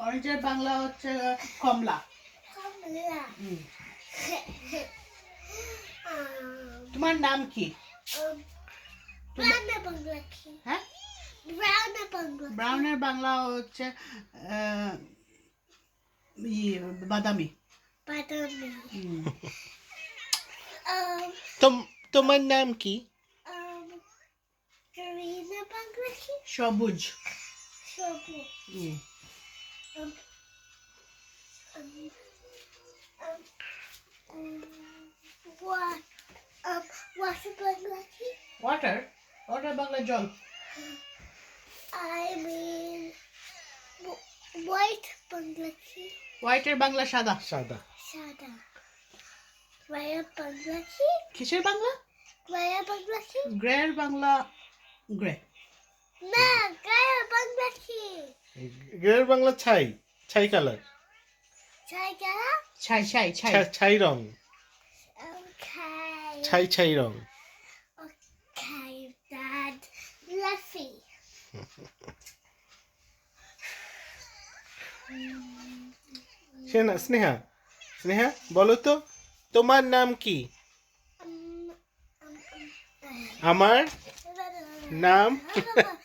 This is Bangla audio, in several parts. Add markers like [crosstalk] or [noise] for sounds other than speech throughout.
অরেঞ্জের বাংলা হচ্ছে কমলা। তোমার নাম কি? হ্যাঁ? ব্রাউনের বাংলা হচ্ছে বাদামি। বাদামি। হুম। তোম- তোমার নাম কি? সবুজ। ওয়াটার ওয়াটার বাংলা জল I mean, wh- white Bangla কি? হোয়াইটের বাংলা সাদা সাদা সাদা। White বাংলা কি? কিসের বাংলা White বাংলা কি? গ্রের বাংলা গ্রে না, গায়ের বাংলা কি? গ্রের বাংলা ছাই ছাই কালার জায়গা? ছাই ছাই ছাই ছাই রং ছাই ছাই রং Okay, Dad. Fluffy. Sneha Sneha Sneha বলো তো তোমার নাম কি আমার নাম [laughs]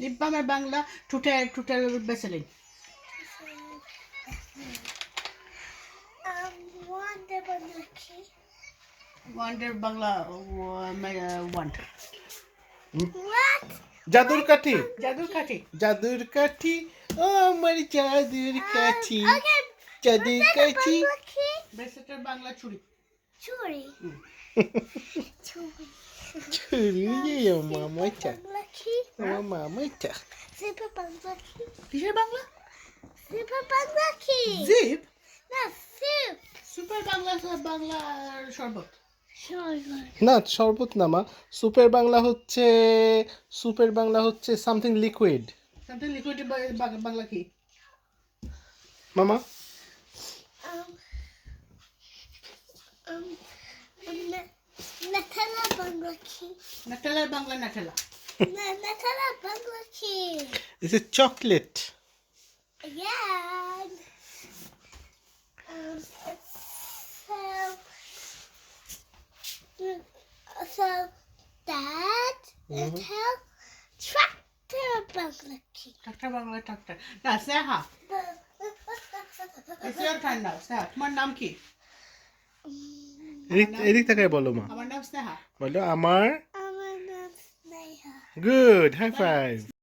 লিপ বামের বাংলা টুটে টুটের বেসেলিন Um. ওয়ান্ডের বাংলা ওয়ান্ড? জাদুর কাঠি জাদুর কাঠি জাদুর কাঠি ও আমার জাদুর কাঠি Um, জাদুর কাঠি. ব্রেসলেটের বাংলা চুড়ি Churi. Churi. ছুরি মামাটা Monkey. আমার মামাটা Super monkey. কিসের বাংলা? Super monkey. জিপ? No, soup. সুপার বাংলা বাংলার শরবত. না শরবত না মা। সুপের বাংলা হচ্ছে সুপের বাংলা হচ্ছে something liquid. Something liquid Bangla কি? মামা? Um, um, um, na- Nutella Bangla Nutella Nutella monkey. Chocolate Yeah. Um, so, so that is how tractor monkey. Tractor Bangla tractor না Sneha it's your turn now Sneha তোমার নাম কি? এদিক থেকে বলো মা। আমার নাম স্নেহা বলো আমার আমার নাম স্নেহা গুড হাই ফাইভ